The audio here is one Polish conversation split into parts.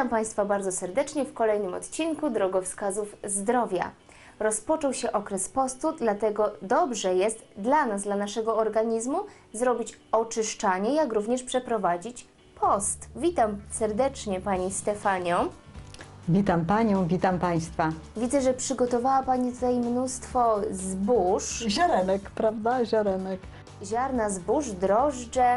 Witam Państwa bardzo serdecznie w kolejnym odcinku Drogowskazów Zdrowia. Rozpoczął się okres postu, dlatego dobrze jest dla nas, dla naszego organizmu zrobić oczyszczanie, jak również przeprowadzić post. Witam serdecznie Pani Stefanią. Witam Panią, witam Państwa. Widzę, że przygotowała Pani tutaj mnóstwo zbóż, Ziarenek, prawda? Ziarenek. ziarna zbóż, drożdże,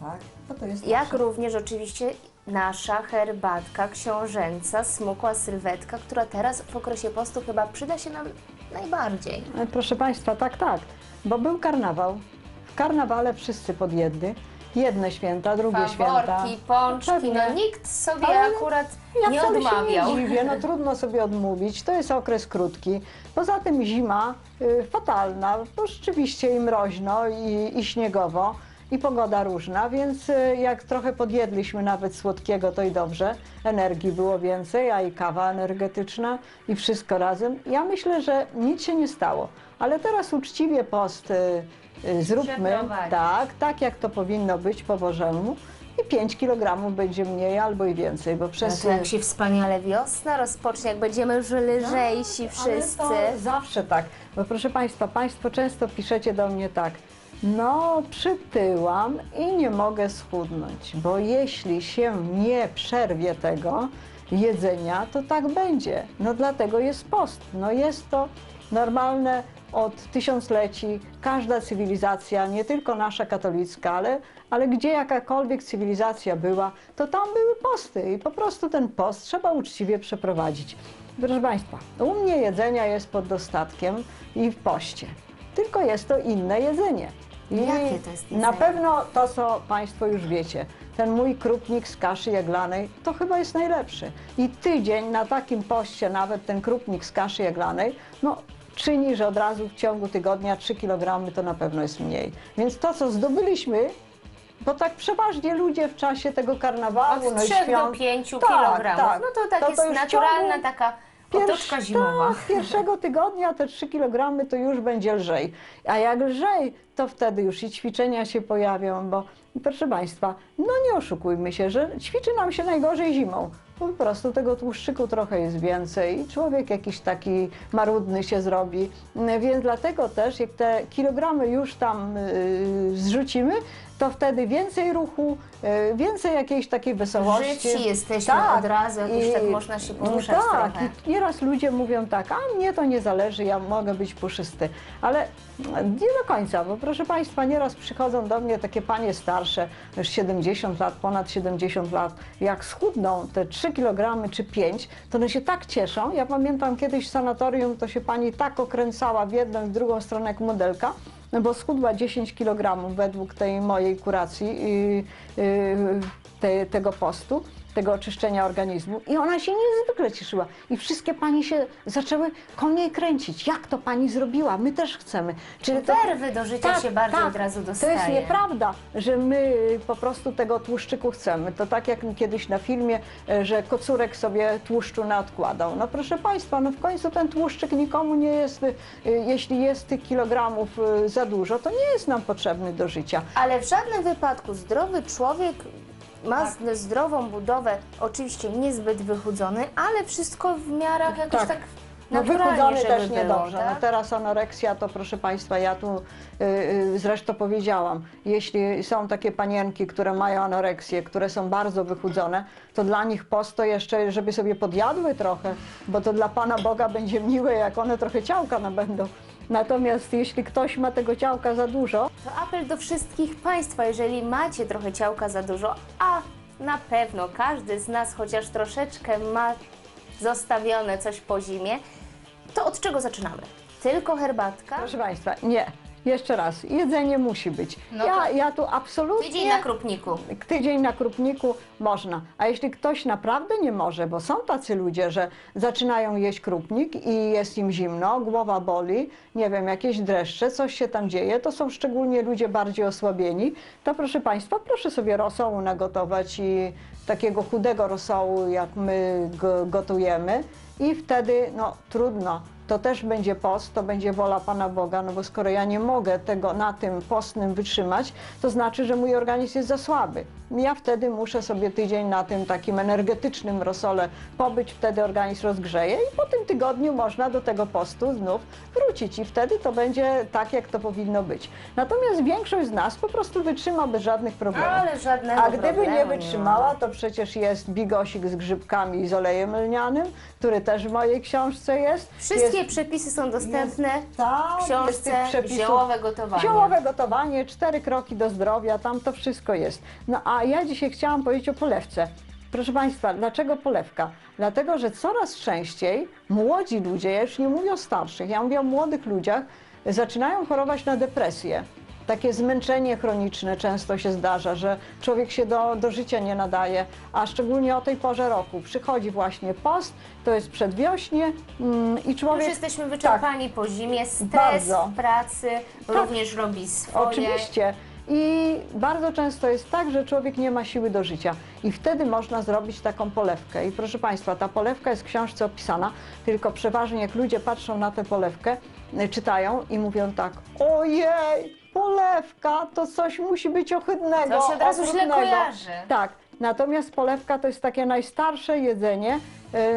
Tak, no to jest jak nasze. również oczywiście nasza herbatka książęca, smukła sylwetka, która teraz w okresie postu chyba przyda się nam najbardziej. E, Proszę Państwa, tak, tak, bo był karnawał. W karnawale wszyscy podjedli. Jedne święta, drugie święta. Faworki, pączki, Pewnie. no nikt sobie Ale akurat Ja nie wcale odmawiał. się nie dziwię, no trudno sobie odmówić. To jest okres krótki. Poza tym zima y, fatalna, bo rzeczywiście i mroźno, i, i śniegowo, i pogoda różna, więc y, jak trochę podjedliśmy nawet słodkiego, to i dobrze. Energii było więcej, a i kawa energetyczna i wszystko razem. Ja myślę, że nic się nie stało. Ale teraz uczciwie post y, y, zróbmy tak, tak jak to powinno być po Bożemu. I 5 kg będzie mniej albo i więcej, bo No przez to jak się wspaniale wiosna rozpocznie, jak będziemy już lżejsi wszyscy. Tak, to zawsze tak. Bo proszę Państwa, Państwo często piszecie do mnie tak. No, przytyłam i nie mogę schudnąć, bo jeśli się nie przerwie tego jedzenia, to tak będzie. No dlatego jest post. No jest to normalne od tysiącleci. Każda cywilizacja, nie tylko nasza katolicka, ale, ale gdzie jakakolwiek cywilizacja była, to tam były posty i po prostu ten post trzeba uczciwie przeprowadzić. Proszę Państwa, u mnie jedzenia jest pod dostatkiem i w poście. Tylko jest to inne jedzenie. I Jakie to jest Na pewno to, co Państwo już wiecie. Ten mój krupnik z kaszy jaglanej to chyba jest najlepszy. I tydzień na takim poście, nawet ten krupnik z kaszy jaglanej, no czyni, że od razu w ciągu tygodnia 3 kg to na pewno jest mniej. Więc to, co zdobyliśmy, bo tak przeważnie ludzie w czasie tego karnawału, Od no i 3 do świąt, 5 Tak, kilogramów. tak. No to tak To to jest już naturalna taka otoczka zimowa. Tak, pierwszego tygodnia te 3 kg to już będzie lżej. A jak lżej, to wtedy już i ćwiczenia się pojawią, bo proszę Państwa, no nie oszukujmy się, że ćwiczy nam się najgorzej zimą. Po prostu tego tłuszczyku trochę jest więcej i człowiek jakiś taki marudny się zrobi. Więc dlatego też, jak te kilogramy już tam yy, zrzucimy, to wtedy więcej ruchu, yy, więcej jakiejś takiej wesołości. Życi jesteśmy od razu, jak już tak można się poruszać tak, trochę. I nieraz ludzie mówią tak, a mnie to nie zależy, ja mogę być puszysty. Ale nie do końca, bo proszę Państwa, nieraz przychodzą do mnie takie panie starsze, już 70 lat, ponad 70 lat, jak schudną te 3 kg czy 5, to one się tak cieszą. Ja pamiętam kiedyś w sanatorium, to się pani tak okręcała w jedną i w drugą stronę jak modelka, no bo schudła 10 kg według tej mojej kuracji i, y, te, tego postu, tego oczyszczenia organizmu i ona się niezwykle cieszyła. I wszystkie pani się zaczęły koło niej kręcić. Jak to pani zrobiła? My też chcemy. Czyli Werwy do życia się bardziej od razu To jest dostaje. nieprawda, że my po prostu tego tłuszczyku chcemy. To tak jak kiedyś na filmie, e, że kocurek sobie tłuszczu nadkładał. No proszę Państwa, no w końcu ten tłuszczyk nikomu nie jest, e, jeśli jest tych kilogramów e, za dużo, to nie jest nam potrzebny do życia. Ale w żadnym wypadku zdrowy człowiek ma Tak. zdrową budowę, oczywiście niezbyt wychudzony, ale wszystko w miarach jakoś tak, Tak. No wychudzony też niedobrze. tak? No teraz anoreksja to proszę Państwa, ja tu y, y, zresztą powiedziałam, jeśli są takie panienki, które mają anoreksję, które są bardzo wychudzone, to dla nich post to jeszcze, żeby sobie podjadły trochę, bo to dla Pana Boga będzie miłe, jak one trochę ciałka nabędą. Natomiast jeśli ktoś ma tego ciałka za dużo, To apel do wszystkich Państwa, jeżeli macie trochę ciałka za dużo, a na pewno każdy z nas chociaż troszeczkę ma zostawione coś po zimie, to od czego zaczynamy? Tylko herbatka? proszę Państwa, nie. Jeszcze raz, jedzenie musi być. No ja, to ja tu absolutnie... Tydzień na krupniku. tydzień na krupniku można. A jeśli ktoś naprawdę nie może, bo są tacy ludzie, że zaczynają jeść krupnik i jest im zimno, głowa boli, nie wiem, jakieś dreszcze, coś się tam dzieje, to są szczególnie ludzie bardziej osłabieni, to proszę Państwa, proszę sobie rosołu nagotować i takiego chudego rosołu, jak my go gotujemy i wtedy, no trudno, to też będzie post, to będzie wola Pana Boga, no bo skoro ja nie mogę tego na tym postnym wytrzymać, to znaczy, że mój organizm jest za słaby. ja wtedy muszę sobie tydzień na tym takim energetycznym rosole pobyć, wtedy organizm rozgrzeje i po tym tygodniu można do tego postu znów wrócić i wtedy to będzie tak, jak to powinno być. Natomiast większość z nas po prostu wytrzyma bez żadnych problemów. Ale żadnego A gdyby nie ma. wytrzymała, to przecież jest bigosik z grzybkami i z olejem lnianym, który też w mojej książce jest. Wszystkie jest, przepisy są dostępne tak, w jest książce. Ziołowe gotowanie. Ziołowe gotowanie, cztery kroki do zdrowia, tam to wszystko jest. No a ja dzisiaj chciałam powiedzieć o polewce. Proszę Państwa, dlaczego polewka? Dlatego, że coraz częściej młodzi ludzie, ja już nie mówię o starszych, ja mówię o młodych ludziach, zaczynają chorować na depresję. Takie zmęczenie chroniczne często się zdarza, że człowiek się do, do życia nie nadaje, a szczególnie o tej porze roku. Przychodzi właśnie post, to jest przedwiośnie mm, i Już człowiek... jesteśmy wyczerpani po zimie, stres Bardzo. pracy również robi swoje. Oczywiście. I bardzo często jest tak, że człowiek nie ma siły do życia i wtedy można zrobić taką polewkę. I proszę Państwa, ta polewka jest w książce opisana, tylko przeważnie jak ludzie patrzą na tę polewkę, y, czytają i mówią tak, ojej, polewka, to coś musi być ohydnego, To się od razu źle okrutnego. kojarzy. Tak, natomiast polewka to jest takie najstarsze jedzenie,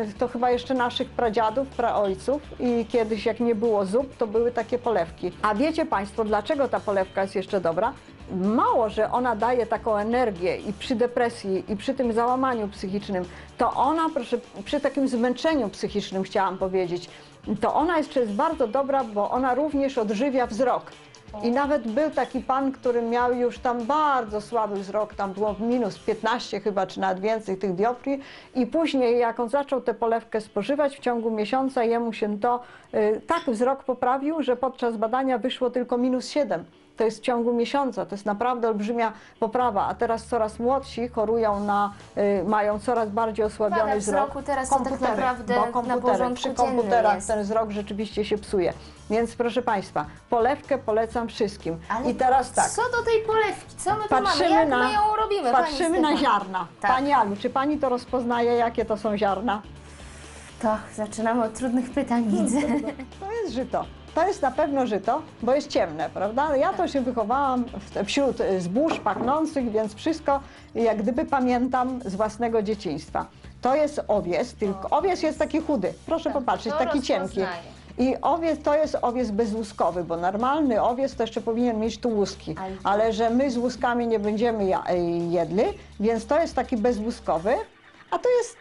y, to chyba jeszcze naszych pradziadów, praojców i kiedyś jak nie było zup, to były takie polewki. A wiecie Państwo, dlaczego ta polewka jest jeszcze dobra? Mało, że ona daje taką energię i przy depresji, i przy tym załamaniu psychicznym, to ona, proszę, przy takim zmęczeniu psychicznym chciałam powiedzieć, to ona jeszcze jest bardzo dobra, bo ona również odżywia wzrok. I nawet był taki pan, który miał już tam bardzo słaby wzrok, tam było minus 15 chyba, czy nawet więcej tych dioptrii i później jak on zaczął tę polewkę spożywać w ciągu miesiąca, jemu się to y, tak wzrok poprawił, że podczas badania wyszło tylko minus 7. To jest w ciągu miesiąca, to jest naprawdę olbrzymia poprawa, a teraz coraz młodsi chorują na, y, mają coraz bardziej osłabiony Wada wzrok. wzroku teraz to tak Komputery, naprawdę bo na komputery, porządku przy komputerach jest. ten wzrok rzeczywiście się psuje. Więc proszę Państwa, polewkę polecam wszystkim. Ale I teraz tak. co do tej polewki? Co my tu mamy? Patrzymy Jak na, my ją robimy? patrzymy na ziarna. Tak. Pani Alu, czy Pani to rozpoznaje, jakie to są ziarna? To zaczynamy od trudnych pytań, widzę. To jest żyto. To jest na pewno żyto, bo jest ciemne, prawda? Ja to się wychowałam wśród y, zbóż pachnących, więc wszystko jak gdyby pamiętam z własnego dzieciństwa. To jest owies, tylko owies jest taki chudy. Proszę popatrzeć, Tak, to taki cienki. I owiec to jest owiec bezłuskowy, bo normalny owiec to jeszcze powinien mieć tu łuski, Ale- że my z łuskami nie będziemy y, jedli, więc to jest taki bezłuskowy, a to jest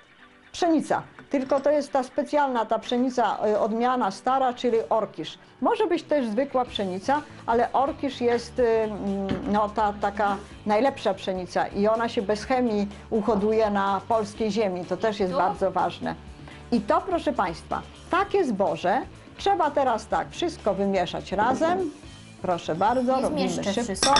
pszenica. Tylko to jest ta specjalna, ta pszenica y, odmiana stara, czyli orkisz. Może być też zwykła pszenica, ale orkisz jest y, mm, no, ta taka najlepsza pszenica i ona się bez chemii uhoduje na polskiej ziemi. To też jest Tu? bardzo ważne. I to, proszę Państwa, takie zboże trzeba teraz tak, wszystko wymieszać razem. Proszę bardzo, Nie robimy zmieszczę szybko. wszystko.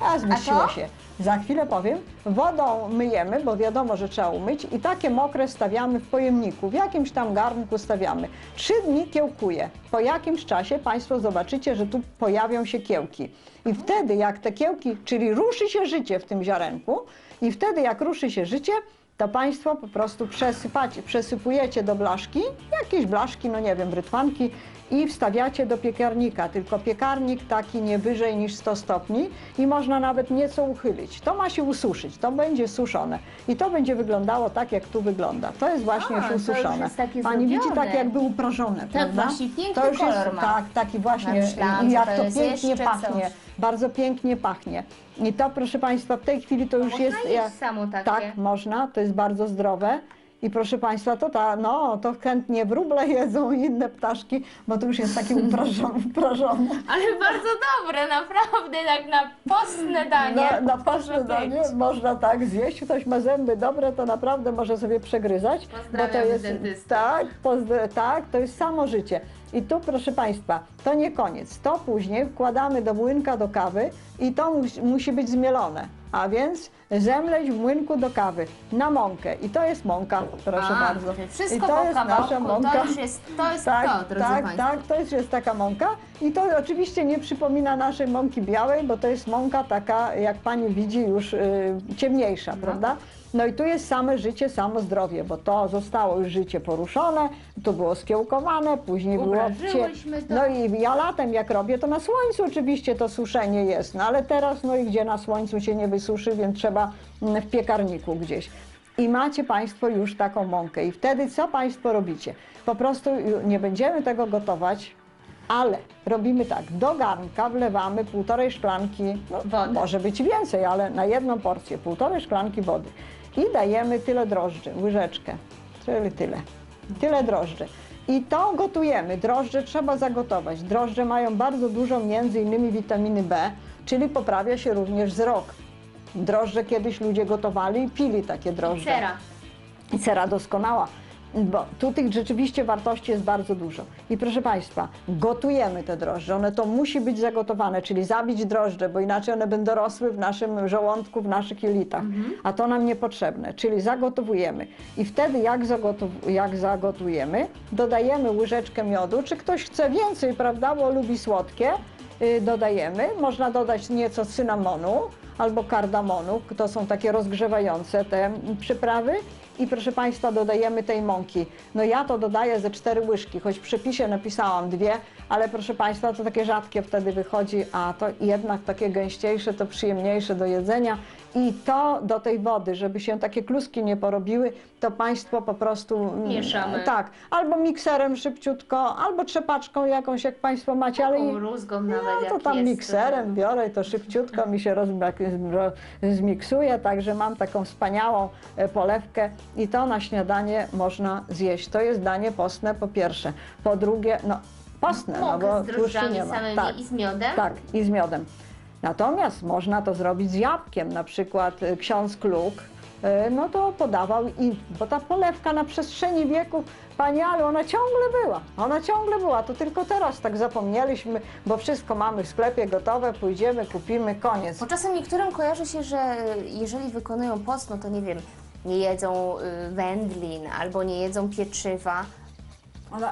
A zmieściło A to? się. Za chwilę powiem. Wodą myjemy, bo wiadomo, że trzeba umyć i takie mokre stawiamy w pojemniku, w jakimś tam garnku stawiamy. Trzy dni kiełkuje. Po jakimś czasie Państwo zobaczycie, że tu pojawią się kiełki. I wtedy jak te kiełki, czyli ruszy się życie w tym ziarenku i wtedy jak ruszy się życie, to Państwo po prostu przesypacie, przesypujecie do blaszki, jakieś blaszki, no nie wiem, brytwanki i wstawiacie do piekarnika, tylko piekarnik taki nie wyżej niż 100 stopni i można nawet nieco uchylić. To ma się ususzyć, to będzie suszone i to będzie wyglądało tak, jak tu wygląda. To jest właśnie A, już to już ususzone. jest takie Pani widzi zrobione. tak jakby uprażone, prawda? właśnie, piękny to już jest, kolor ma. Tak, taki właśnie Myślałam, i że jak to to jest pięknie jeszcze pachnie. coś. Bardzo pięknie pachnie. I to proszę Państwa, w tej chwili to już Można jest... jeść ja- samo takie. Tak, można, to jest bardzo zdrowe. I proszę Państwa, to ta, no, to chętnie wróble jedzą i inne ptaszki, bo to już jest takie uprażone. uprażone. Ale bardzo dobre, naprawdę, tak na postne danie. Na, na postne być. danie można tak zjeść. Ktoś ma zęby dobre, to naprawdę może sobie przegryzać. bo to jest, dentystę. tak, pozdr- tak, to jest samo życie. I tu, proszę Państwa, to nie koniec. To później wkładamy do młynka do kawy i to musi, musi być zmielone. A więc zemleć w młynku do kawy na mąkę. I to jest mąka, proszę A, bardzo. czyli I Wszystko to po jest kawałku, nasza mąka. to już jest to, jest Tak, to drodzy tak, Państwo. tak, to już jest taka mąka i to oczywiście nie przypomina naszej mąki białej, bo to jest mąka taka, jak Pani widzi, już y, ciemniejsza, No. prawda? No i tu jest same życie, samo zdrowie, bo to zostało już życie poruszone, to było skiełkowane, później było. No i ja latem jak robię, to na słońcu oczywiście to suszenie jest, no ale teraz no i gdzie na słońcu się nie wysuszy, więc trzeba mm, w piekarniku gdzieś. I macie Państwo już taką mąkę i wtedy co Państwo robicie? Po prostu nie będziemy tego gotować, ale robimy tak, do garnka wlewamy półtorej szklanki, no, Wody. może być więcej, ale na jedną porcję półtorej szklanki wody i dajemy tyle drożdży, łyżeczkę, czyli tyle, tyle drożdży. I to gotujemy. Drożdże trzeba zagotować. Drożdże mają bardzo dużo między innymi witaminy B, czyli poprawia się również wzrok. Drożdże kiedyś ludzie gotowali i pili takie drożdże. Cera. I cera doskonała, bo tu tych rzeczywiście wartości jest bardzo dużo. I proszę Państwa, gotujemy te drożdże, one to musi być zagotowane, czyli zabić drożdże, bo inaczej one będą rosły w naszym żołądku, w naszych jelitach, a to nam niepotrzebne, czyli zagotowujemy. I wtedy jak, zagotow- jak zagotujemy, dodajemy łyżeczkę miodu, czy ktoś chce więcej, prawda, bo lubi słodkie, y, dodajemy, można dodać nieco cynamonu, albo kardamonu, to są takie rozgrzewające te przyprawy. I proszę Państwa, dodajemy tej mąki. No ja to dodaję ze cztery łyżki, choć w przepisie napisałam dwie, ale proszę Państwa, to takie rzadkie wtedy wychodzi, a to jednak takie gęściejsze, to przyjemniejsze do jedzenia. I to do tej wody, żeby się takie kluski nie porobiły, to Państwo po prostu... mm, Mieszamy. Tak, albo mikserem szybciutko, albo trzepaczką jakąś, jak Państwo macie, ale... Taką rózgą nawet no to jak tam jest. mikserem biorę i to szybciutko mi się rozmak- ro- zmiksuje, także mam taką wspaniałą e, polewkę i to na śniadanie można zjeść. To jest danie postne po pierwsze. Po drugie, no postne, no bo z tłuszczu drożdżami nie ma. samymi Tak, i z miodem. tak, i z miodem. Natomiast można to zrobić z jabłkiem, na przykład e, ksiądz Kluk, e, no to podawał i, bo ta polewka na przestrzeni wieków, Pani Ale, ona ciągle była, ona ciągle była, to tylko teraz tak zapomnieliśmy, bo wszystko mamy w sklepie gotowe, pójdziemy, kupimy, koniec. Bo czasem niektórym kojarzy się, że jeżeli wykonują post, no to nie wiem, nie jedzą y, wędlin albo nie jedzą pieczywa.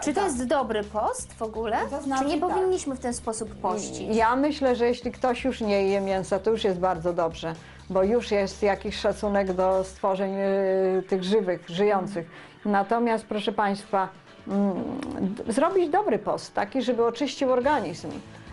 Czy to Tak. jest dobry post w ogóle? To znaczy Czy nie tak. powinniśmy w ten sposób pościć? Ja myślę, że jeśli ktoś już nie je mięsa, to już jest bardzo dobrze, bo już jest jakiś szacunek do stworzeń y, tych żywych, żyjących. Natomiast, proszę Państwa, mm, d- zrobić dobry post, taki, żeby oczyścił organizm.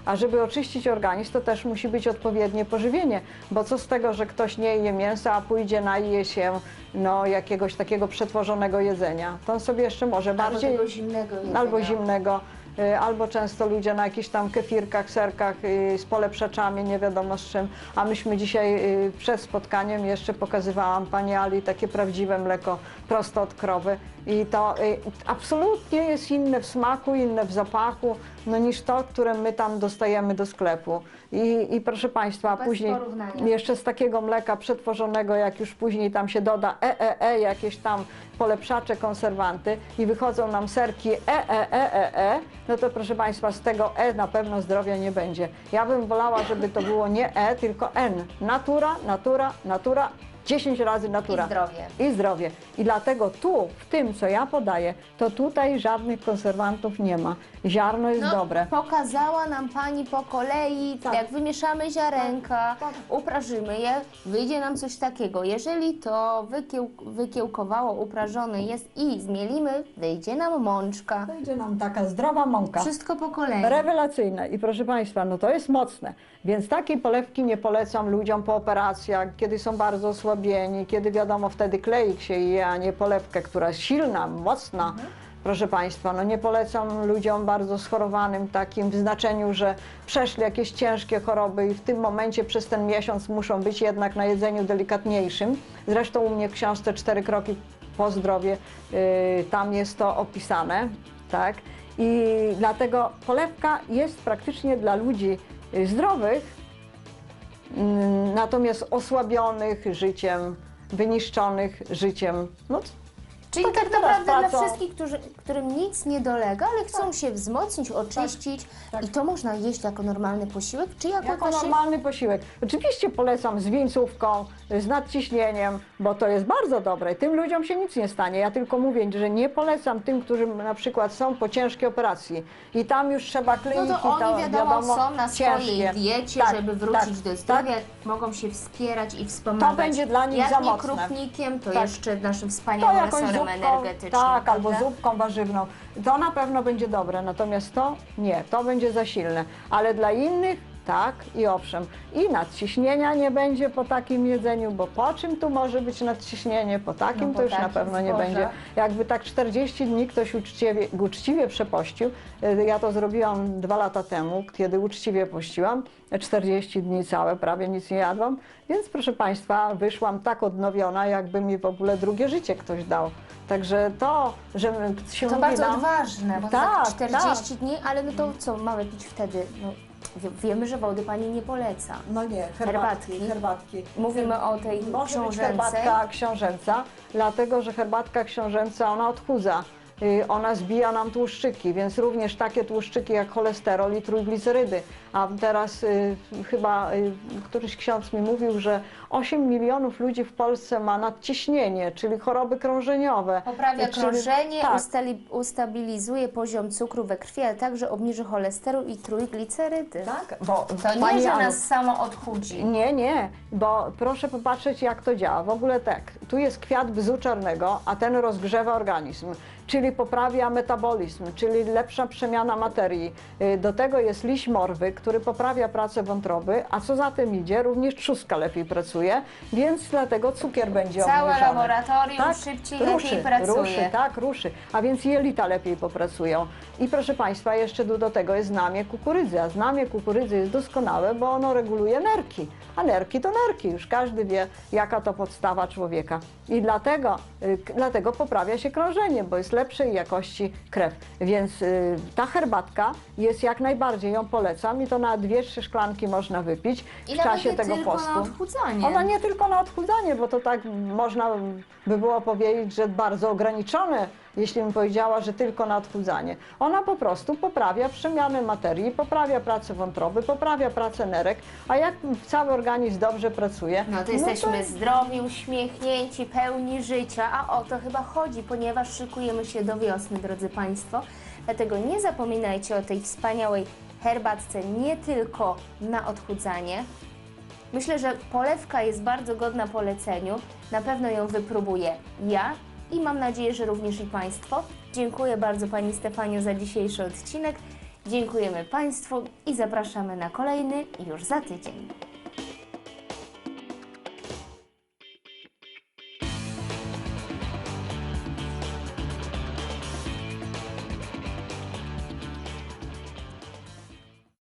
A żeby oczyścić organizm, to też musi być odpowiednie pożywienie, bo co z tego, że ktoś nie je mięsa, a pójdzie naje się no, jakiegoś takiego przetworzonego jedzenia. To on sobie jeszcze może Albo bardziej tego zimnego jedzenia. albo zimnego, y, albo często ludzie na jakichś tam kefirkach, serkach y, z polepszaczami, nie wiadomo z czym. A myśmy dzisiaj y, przed spotkaniem jeszcze pokazywałam Pani Ali takie prawdziwe mleko prosto od krowy i to y, absolutnie jest inne w smaku, inne w zapachu, no niż to, które my tam dostajemy do sklepu. I, i proszę Państwa, Bez później jeszcze z takiego mleka przetworzonego, jak już później tam się doda EEE, jakieś tam polepszacze, konserwanty i wychodzą nam serki EEEEE, no to proszę Państwa, z tego E na pewno zdrowia nie będzie. Ja bym wolała, żeby to było nie E, tylko N. Natura, natura, natura, 10 razy natura. I zdrowie. I zdrowie. I dlatego tu, w tym, co ja podaję, to tutaj żadnych konserwantów nie ma. Ziarno jest No, dobre. Pokazała nam Pani po kolei, Tak. jak wymieszamy ziarenka, Tak, uprażymy je, wyjdzie nam coś takiego. Jeżeli to wykieł, wykiełkowało, uprażone jest i zmielimy, wyjdzie nam mączka. Będzie nam taka zdrowa mąka. Wszystko po kolei. Rewelacyjne i proszę Państwa, no to jest mocne, więc takiej polewki nie polecam ludziom po operacjach, kiedy są bardzo osłabieni, kiedy wiadomo wtedy kleik się je, a nie polewkę, która jest silna, mocna. Proszę Państwa, no nie polecam ludziom bardzo schorowanym takim w znaczeniu, że przeszli jakieś ciężkie choroby i w tym momencie przez ten miesiąc muszą być jednak na jedzeniu delikatniejszym. Zresztą u mnie w książce Cztery kroki po zdrowie, yy, tam jest to opisane, tak? I dlatego polewka jest praktycznie dla ludzi zdrowych, mm, natomiast osłabionych życiem, wyniszczonych życiem. No, Czyli Tak tak, jak naprawdę dla wszystkich, którzy, którym nic nie dolega, ale chcą się wzmocnić, oczyścić tak. i to można jeść jako normalny posiłek, czy jako, Jako właśnie... normalny posiłek. Oczywiście polecam z wieńcówką, z nadciśnieniem, bo to jest bardzo dobre. Tym ludziom się nic nie stanie. Ja tylko mówię, że nie polecam tym, którzy na przykład są po ciężkiej operacji i tam już trzeba No kliniki, to oni wiadomo, są na swojej ciężkie. diecie, Tak, żeby wrócić tak, do zdrowia, tak. mogą się wspierać i wspomagać. To będzie dla nich Jak za nie mocne. krupnikiem, to Tak. jeszcze naszym To wspaniałym resorem zupką, energetycznym. tak, albo prawda? zupką warzywną. To na pewno będzie dobre, natomiast to nie, to będzie za silne. Ale dla innych tak i owszem. I nadciśnienia nie będzie po takim jedzeniu, bo po czym tu może być nadciśnienie? Po takim No po to już na pewno nie będzie. Jakby tak 40 dni ktoś uczciwie, uczciwie przepościł, y, ja to zrobiłam dwa lata temu, kiedy uczciwie pościłam, 40 dni całe, prawie nic nie jadłam, więc proszę Państwa, wyszłam tak odnowiona, jakby mi w ogóle drugie życie ktoś dał. Także to, że się To mówi bardzo nam, odważne, bo Tak, tak, 40 dni, ale no to co mamy pić wtedy? No, wiemy, że wody pani nie poleca. No nie, Herbatki. herbatki. Mówimy o tej Może książęcej. herbatka książęca, dlatego że herbatka książęca, ona odchudza. Y, Ona zbija nam tłuszczyki, więc również takie tłuszczyki jak cholesterol i trójglicerydy. A teraz y, chyba y, któryś ksiądz mi mówił, że 8 milionów ludzi w Polsce ma nadciśnienie, czyli choroby krążeniowe. Poprawia Czyli- krążenie, tak. ustali, ustabilizuje poziom cukru we krwi, ale także obniży cholesterol i trójglicerydy. Tak, bo To nie, pani że nas samo odchudzi. Nie, nie, bo proszę popatrzeć, jak to działa. W ogóle tak, tu jest kwiat bzu czarnego, a ten rozgrzewa organizm, czyli poprawia metabolizm, czyli lepsza przemiana materii. Y, Do tego jest liść morwy, który poprawia pracę wątroby, a co za tym idzie, również trzustka lepiej pracuje, więc dlatego cukier będzie Całe obniżony. laboratorium szybciej, lepiej ruszy, pracuje. Ruszy, tak, ruszy. A więc jelita lepiej popracują. I proszę Państwa, jeszcze do tego jest znamie kukurydzy. A znamie kukurydzy jest doskonałe, bo ono reguluje nerki. A nerki to nerki. Już każdy wie, jaka to podstawa człowieka. I dlatego, dlatego poprawia się krążenie, bo jest lepszej jakości krew. Więc y, ta herbatka jest jak najbardziej, ją polecam i to na dwie, trzy szklanki można wypić I w nawet czasie tego tylko postu. na odchudzanie. Ona nie tylko na odchudzanie, bo to tak można by było powiedzieć, że bardzo ograniczone, jeśli bym powiedziała, że tylko na odchudzanie. Ona po prostu poprawia przemianę materii, poprawia pracę wątroby, poprawia pracę nerek, a jak cały organizm dobrze pracuje, No to jesteśmy zdrowi, uśmiechnięci, pełni życia, a o to chyba chodzi, ponieważ szykujemy się do wiosny, drodzy Państwo. Dlatego nie zapominajcie o tej wspaniałej herbatce nie tylko na odchudzanie. Myślę, że polewka jest bardzo godna poleceniu. Na pewno ją wypróbuję ja i mam nadzieję, że również i Państwo. Dziękuję bardzo Pani Stefaniu za dzisiejszy odcinek. Dziękujemy Państwu i zapraszamy na kolejny już za tydzień.